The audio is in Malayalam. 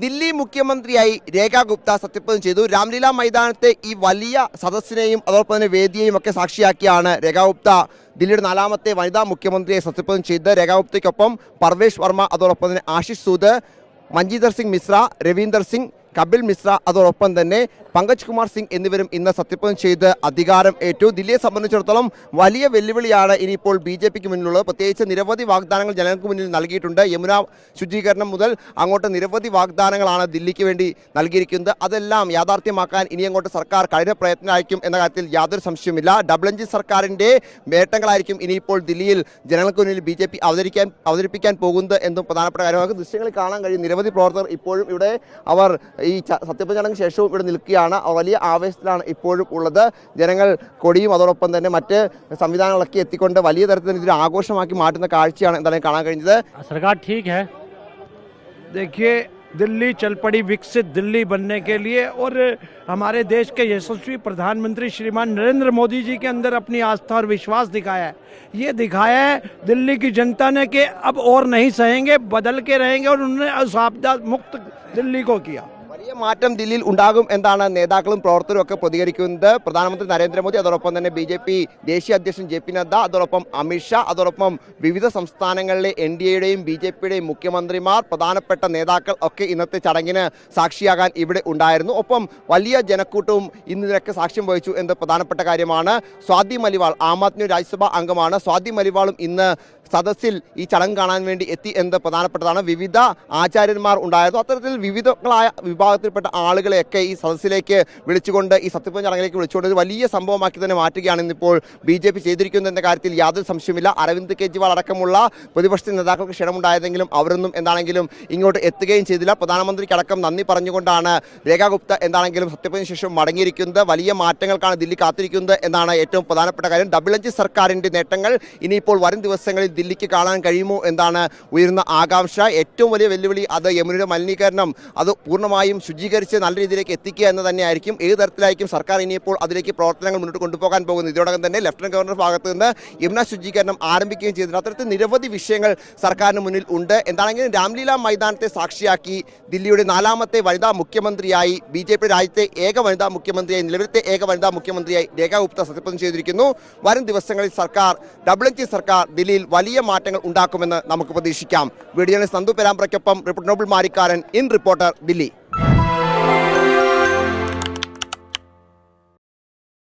ദില്ലി മുഖ്യമന്ത്രിയായി രേഖ ഗുപ്ത സത്യപ്രതിജ്ഞ ചെയ്തു. രാംലീല മൈതാനത്തെ ഈ വലിയ സദസ്സിനെയും അതോടൊപ്പം തന്നെ വേദിയെയും ഒക്കെ സാക്ഷിയാക്കിയാണ് രേഖ ഗുപ്ത ദില്ലിയുടെ നാലാമത്തെ വനിതാ മുഖ്യമന്ത്രിയെ സത്യപ്രതിജ്ഞ ചെയ്ത്. രേഖ ഗുപ്തയ്ക്കൊപ്പം പർവേഷ് വർമ്മ അതോടൊപ്പം തന്നെ ആശിഷ് സൂദ് മഞ്ജീന്ദർ സിംഗ് മിശ്ര രവീന്ദർ സിംഗ് കപിൽ മിശ്ര അതോടൊപ്പം തന്നെ പങ്കജ് കുമാർ സിംഗ് എന്നിവരും ഇന്ന് സത്യപ്രതിജ്ഞ ചെയ്ത് അധികാരം ഏറ്റു. ദില്ലിയെ സംബന്ധിച്ചിടത്തോളം വലിയ വെല്ലുവിളിയാണ് ഇനിയിപ്പോൾ ബി ജെ പിക്ക് മുന്നിലുള്ളത്. പ്രത്യേകിച്ച് നിരവധി വാഗ്ദാനങ്ങൾ ജനങ്ങൾക്ക് മുന്നിൽ നൽകിയിട്ടുണ്ട്. യമുന ശുചീകരണം മുതൽ അങ്ങോട്ട് നിരവധി വാഗ്ദാനങ്ങളാണ് ദില്ലിക്ക് വേണ്ടി നൽകിയിരിക്കുന്നത്. അതെല്ലാം യാഥാർത്ഥ്യമാക്കാൻ ഇനി അങ്ങോട്ട് സർക്കാർ കഠിന പ്രയത്നമായിരിക്കും എന്ന കാര്യത്തിൽ യാതൊരു സംശയവുമില്ല. ഡബിൾ എഞ്ചിൻ സർക്കാരിന്റെ നേട്ടങ്ങളായിരിക്കും ഇനിയിപ്പോൾ ദില്ലിയിൽ ജനങ്ങൾക്ക് മുന്നിൽ ബി ജെ പി അവതരിക്കാൻ അവതരിപ്പിക്കാൻ പോകുന്നത് എന്നും പ്രധാനപ്പെട്ട കാര്യമാണ്. ദൃശ്യങ്ങളിൽ കാണാൻ കഴിയും. നിരവധി പ്രവർത്തകർ ഇപ്പോഴും ഇവിടെ അവർ ഈ ച- സത്യപ്രതിജ്ഞ ചടങ്ങിന് ശേഷവും ഇവിടെ നിൽക്കുകയാണ് അവർ വലിയ ആവേശത്തിലാണ് ഇപ്പോഴും ഉള്ളത് ജനങ്ങൾ കൊടിയും അതോടൊപ്പം തന്നെ മറ്റ് സംവിധാനങ്ങളൊക്കെ എത്തിക്കൊണ്ട് വലിയ തരത്തിൽ ഇതൊരു ആഘോഷമാക്കി മാറ്റുന്ന കാഴ്ചയാണ് എന്തായാലും കാണാൻ കഴിഞ്ഞത് सरकार ठीक है देखिए दिल्ली चल पड़ी विकसित दिल्ली बनने के लिए और हमारे देश के यशस्वी प्रधानमंत्री श्रीमान नरेंद्र मोदी जी के अंदर अपनी आस्था और विश्वास दिखाया है ये दिखाया है दिल्ली की जनता ने कि अब और नहीं सहेंगे बदल के रहेंगे और उन्होंने उस आपदा मुक्त दिल्ली को किया വലിയ മാറ്റം ദില്ലിയിൽ ഉണ്ടാകും എന്നാണ് നേതാക്കളും പ്രവർത്തകരും ഒക്കെ പ്രതികരിക്കുന്നത്. പ്രധാനമന്ത്രി നരേന്ദ്രമോദി അതോടൊപ്പം തന്നെ ബി ജെ പി ദേശീയ അധ്യക്ഷൻ ജെ പി നദ്ദ അതോടൊപ്പം അമിത്ഷാ അതോടൊപ്പം വിവിധ സംസ്ഥാനങ്ങളിലെ എൻ ഡി എയുടെയും ബി ജെ പിയുടെയും മുഖ്യമന്ത്രിമാർ പ്രധാനപ്പെട്ട നേതാക്കൾ ഒക്കെ ഇന്നത്തെ ചടങ്ങിന് സാക്ഷിയാകാൻ ഇവിടെ ഉണ്ടായിരുന്നു. ഒപ്പം വലിയ ജനക്കൂട്ടവും ഇന്ന് ഇതിനൊക്കെ സാക്ഷ്യം വഹിച്ചു എന്ന് പ്രധാനപ്പെട്ട കാര്യമാണ് സ്വാതി മലിവാൾ ആം ആദ്മി രാജ്യസഭാ അംഗമാണ്. സ്വാതി മലിവാളും ഇന്ന് സദസ്സിൽ ഈ ചടങ്ങ് കാണാൻ വേണ്ടി എത്തി എന്നത് പ്രധാനപ്പെട്ടതാണ്. വിവിധ ആചാര്യന്മാർ ഉണ്ടായിരുന്നു. അത്തരത്തിൽ വിവിധങ്ങളായ വിഭാഗത്തിൽപ്പെട്ട ആളുകളെയൊക്കെ ഈ സദസ്സിലേക്ക് വിളിച്ചുകൊണ്ട് ഈ സത്യപ്രതിജ്ഞ ചടങ്ങിലേക്ക് വിളിച്ചുകൊണ്ട് ഒരു വലിയ സംഭവമാക്കി തന്നെ മാറ്റുകയാണ് ഇന്നിപ്പോൾ ബി ജെ പി ചെയ്തിരിക്കുന്നതിന്റെ എന്ന കാര്യത്തിൽ യാതൊരു സംശയമില്ല അരവിന്ദ് കെജ്രിവാൾ അടക്കമുള്ള പ്രതിപക്ഷ നേതാക്കൾക്ക് ക്ഷണമുണ്ടായതെങ്കിലും അവരൊന്നും എന്താണെങ്കിലും ഇങ്ങോട്ട് എത്തുകയും ചെയ്തില്ല. പ്രധാനമന്ത്രിക്കടക്കം നന്ദി പറഞ്ഞുകൊണ്ടാണ് രേഖാ ഗുപ്ത എന്താണെങ്കിലും സത്യപ്രതിജ്ഞ ശേഷം മടങ്ങിയിരിക്കുന്നത്. വലിയ മാറ്റങ്ങൾക്കാണ് ദില്ലി കാത്തിരിക്കുന്നത് എന്നാണ് ഏറ്റവും പ്രധാനപ്പെട്ട കാര്യം. ഡബിൾ എഞ്ച് സർക്കാരിന്റെ നേട്ടങ്ങൾ ഇനിയിപ്പോൾ വരും ദിവസങ്ങളിൽ ദില്ലിക്ക് കാണാൻ കഴിയുമോ എന്നാണ് ഉയരുന്ന ആകാംക്ഷ? ഏറ്റവും വലിയ വെല്ലുവിളി അത് യമുനയുടെ മലിനീകരണം. അത് പൂർണമായും ശുചീകരിച്ച് നല്ല രീതിയിലേക്ക് എത്തിക്കുക എന്ന് തന്നെയായിരിക്കും. ഏത് തരത്തിലായിരിക്കും സർക്കാർ ഇനിയിപ്പോൾ അതിലേക്ക് പ്രവർത്തനങ്ങൾ മുന്നോട്ട് കൊണ്ടുപോകാൻ പോകുന്നത്? ഇതിനോടകം തന്നെ ലഫ്റ്റനന്റ് ഗവർണർ ഭാഗത്ത് നിന്ന് യമുന ശുചീകരണം ആരംഭിക്കുകയും ചെയ്തിട്ടുണ്ട്. അത്തരത്തിൽ നിരവധി വിഷയങ്ങൾ സർക്കാരിന് മുന്നിൽ ഉണ്ട്. എന്താണെങ്കിലും രാംലീല മൈതാനത്തെ സാക്ഷിയാക്കി ദില്ലിയുടെ നാലാമത്തെ വനിതാ മുഖ്യമന്ത്രിയായി ബി ജെ പി രാജ്യത്തെ ഏക വനിതാ മുഖ്യമന്ത്രിയായി നിലവിലത്തെ ഏക വനിതാ മുഖ്യമന്ത്രിയായി രേഖാ ഗുപ്ത സത്യപ്രതിജ്ഞ ചെയ്തിരിക്കുന്നു. വരും ദിവസങ്ങളിൽ സർക്കാർ ഡബ്ല്യു സർക്കാർ ദില്ലിയിൽ വലിയ മാറ്റങ്ങൾ ഉണ്ടാക്കുമെന്ന് നമുക്ക് പ്രതീക്ഷിക്കാം. Video Santhu പെരാമ്പ്രയ്ക്കൊപ്പം reporter Noble Marikkaran in reporter Delhi.